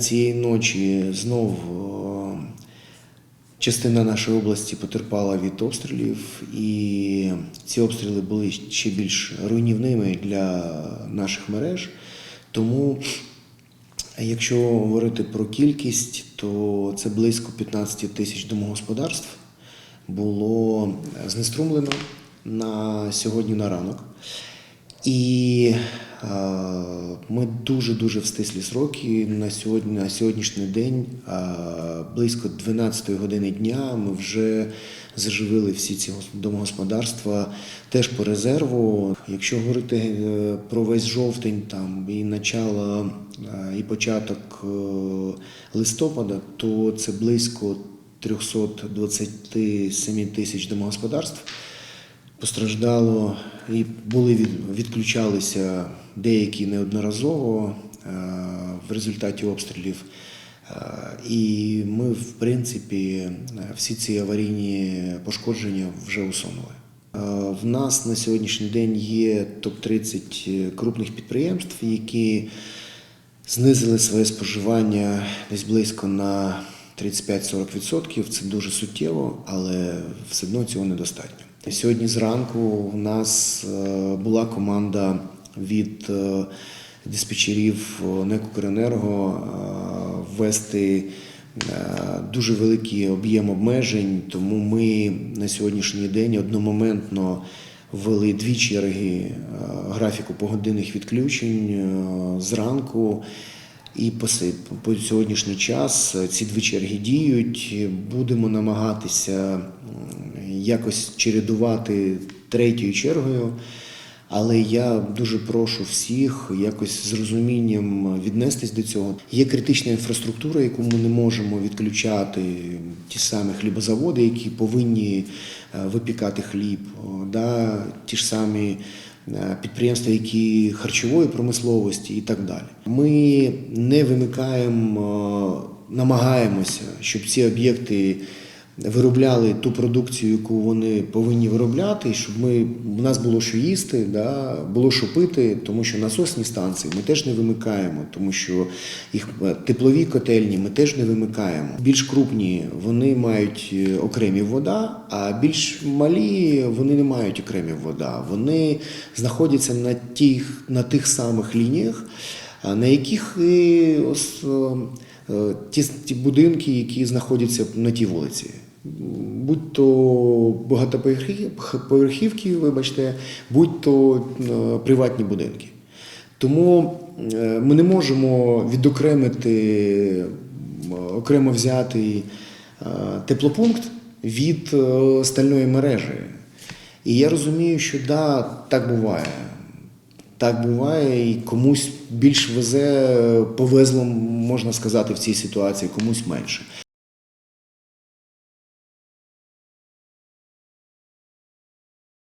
Цієї ночі знов е, частина нашої області потерпала від обстрілів, і ці обстріли були ще більш руйнівними для наших мереж. Тому, якщо говорити про кількість, то це близько 15 тисяч домогосподарств було знеструмлено на сьогодні на ранок. І е, ми дуже-дуже в стислі сроки. На сьогодні, на сьогоднішній день, е, близько 12 години дня, ми вже заживили всі ці домогосподарства теж по резерву. Якщо говорити е, про весь жовтень там і начало, і початок листопада, то це близько 327 тисяч домогосподарств постраждало і були від, відключалися деякі неодноразово е, в результаті обстрілів. Е, І ми, в принципі, всі ці аварійні пошкодження вже усунули. Е, В нас на сьогоднішній день є топ-30 крупних підприємств, які знизили своє споживання десь близько на 35-40%. Це дуже суттєво, але все одно цього недостатньо. Сьогодні зранку у нас е, була команда від е, диспетчерів е, ввести е, дуже великий об'єм обмежень, тому ми на сьогоднішній день одномоментно ввели дві черги графіку погодинних відключень зранку. І по, сьогоднішній час ці дві черги діють. Будемо намагатися якось чередувати третьою чергою. Але я дуже прошу всіх якось з розумінням віднестись до цього. Є критична інфраструктура, яку ми не можемо відключати. Ті самі хлібозаводи, які повинні е, випікати хліб, да, ті ж самі е, підприємства, які харчової промисловості і так далі. Ми не вимикаємо, намагаємося, щоб ці об'єкти виробляли ту продукцію, яку вони повинні виробляти, щоб ми у нас було що їсти, да, було що пити, тому що насосні станції ми теж не вимикаємо, тому що їх е, теплові котельні ми теж не вимикаємо. Більш крупні вони мають е, окремі вода, а більш малі вони не мають окремі вода. Вони знаходяться на тих, на тих самих лініях, на яких і ос, е, е, ті, ті будинки, які знаходяться на тій вулиці. Будь то багатоповерхівки, вибачте, будь то е, приватні будинки. Тому е, ми не можемо відокремити окремо взятий е, теплопункт від е, стальної мережі. І я розумію, що да, так буває. Так буває, і комусь більш везе, повезло, можна сказати, в цій ситуації, комусь менше.